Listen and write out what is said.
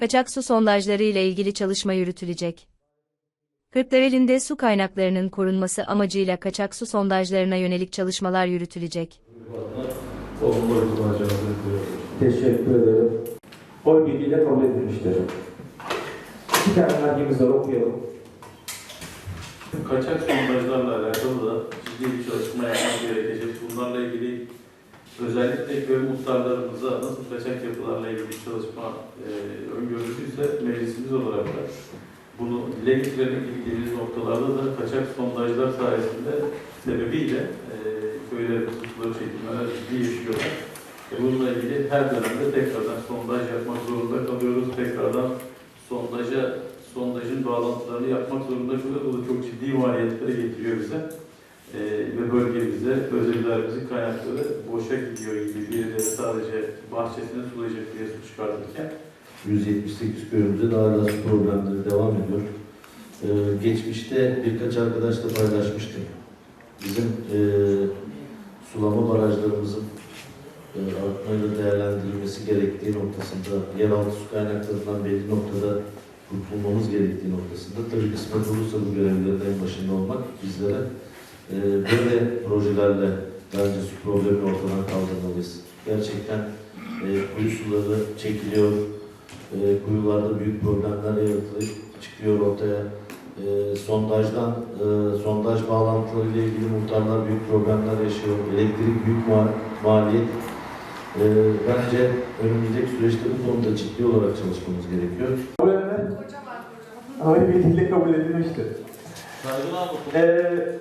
Kaçak su sondajları ile ilgili çalışma yürütülecek. Kırklareli'nde su kaynaklarının korunması amacıyla kaçak su sondajlarına yönelik çalışmalar yürütülecek. Teşekkür ederim. Oy birliğiyle kabul edilmiştir. İki tane var okuyalım. Kaçak sondajlarla alakalı da ciddi bir çalışma yapmak gerekecek. Bunlarla ilgili özellikle köy muhtarlarımıza nasıl kaçak yapılarla ilgili çalışma e, öngörülüyse meclisimiz olarak da bunu dile getirerek ilgili noktalarda da kaçak sondajlar sayesinde sebebiyle e, köylerimiz suları çekilmeler ciddi yaşıyorlar. E, bununla ilgili her dönemde tekrardan sondaj yapmak zorunda kalıyoruz. Tekrardan sondaja sondajın bağlantılarını yapmak zorunda kalıyoruz. Bu da çok ciddi maliyetlere getiriyor bize. Ee, ve bölgemize, özelliklerimizin kaynakları boşa gidiyor gibi birileri sadece bahçesini sulayacak diye su çıkartırken 178 köyümüzde de hala su problemleri devam ediyor. Ee, geçmişte birkaç arkadaşla paylaşmıştım. Bizim e, sulama barajlarımızın e, artmayla değerlendirilmesi gerektiği noktasında, yeraltı su kaynaklarından belli noktada kurtulmamız gerektiği noktasında tabii kısmet olursa bu görevlerin en başında olmak bizlere e, böyle projelerle bence su problemini ortadan kaldırmalıyız. Gerçekten e, kuyu suları çekiliyor, e, kuyularda büyük problemler yaratılıyor, çıkıyor ortaya. E, sondajdan, e, sondaj bağlantıları ile ilgili muhtarlar büyük problemler yaşıyor. Elektrik büyük ma- maliyet. E, bence önümüzdeki süreçte bu konuda ciddi olarak çalışmamız gerekiyor. Edilen oy birliğiyle kabul edilmiştir. Saygılar? Ee,